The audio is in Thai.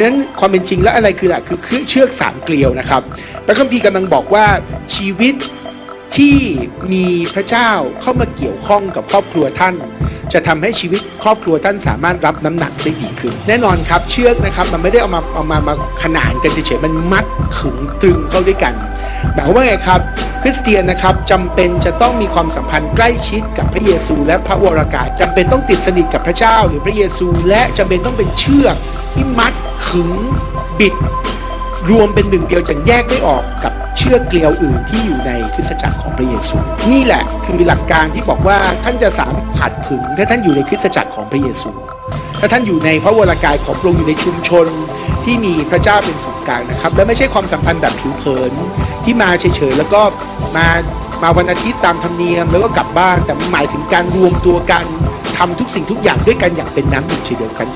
ดังนั้นความเป็นจริงแล้วอะไรคือหลักคือเชือกสามเกลียวนะครับพระคัมภีร์กำลังบอกว่าชีวิตที่มีพระเจ้าเข้ามาเกี่ยวข้องกับครอบครัวท่าน จะทำให้ชีวิตครอบครัวท่านสามารถรับน้ำหนักได้ดีขึ้น แน่นอนครับเชือกนะครับมันไม่ได้เอามาเอามามาขนานกันเฉยๆมันมัดขึงตรึงเข้าด้วยกันหมายความว่าไงครับคริสเตียนนะครับจำเป็นจะต้องมีความสัมพันธ์ใกล้ชิดกับพระเยซู และพระวรากายจำเป็นต้องติดสนิทกับพระเจ้า หรือพระเยซู และจำเป็นต้องเป็นเชือกที่มัด ขึงบิด รวมเป็นหนึ่งเดียวจะแยกไม่ออกกับเชือกเกลียวอื่นที่อยู่ในคริสตจักรของพระเยซู นี่แหละคือหลักการที่บอกว่าท่านจะสามารถผัดผึงถ้าท่านอยู่ในคริสตจักรของพระเยซู ถ้าท่านอยู่ในพระวรากายของพระองค์อยู่ในชุมชนที่มีพระเจ้าเป็นศูนย์กลางนะครับ และไม่ใช่ความสัมพันธ์แบบผิวเผินที่มาเฉยๆแล้วก็มามาวันอาทิตย์ตามธรรมเนียมแล้วก็กลับบ้านแต่มันหมายถึงการรวมตัวกันทำทุกสิ่งทุกอย่างด้วยกันอย่างเป็นน้ำหนึ่งใจเดียวกัน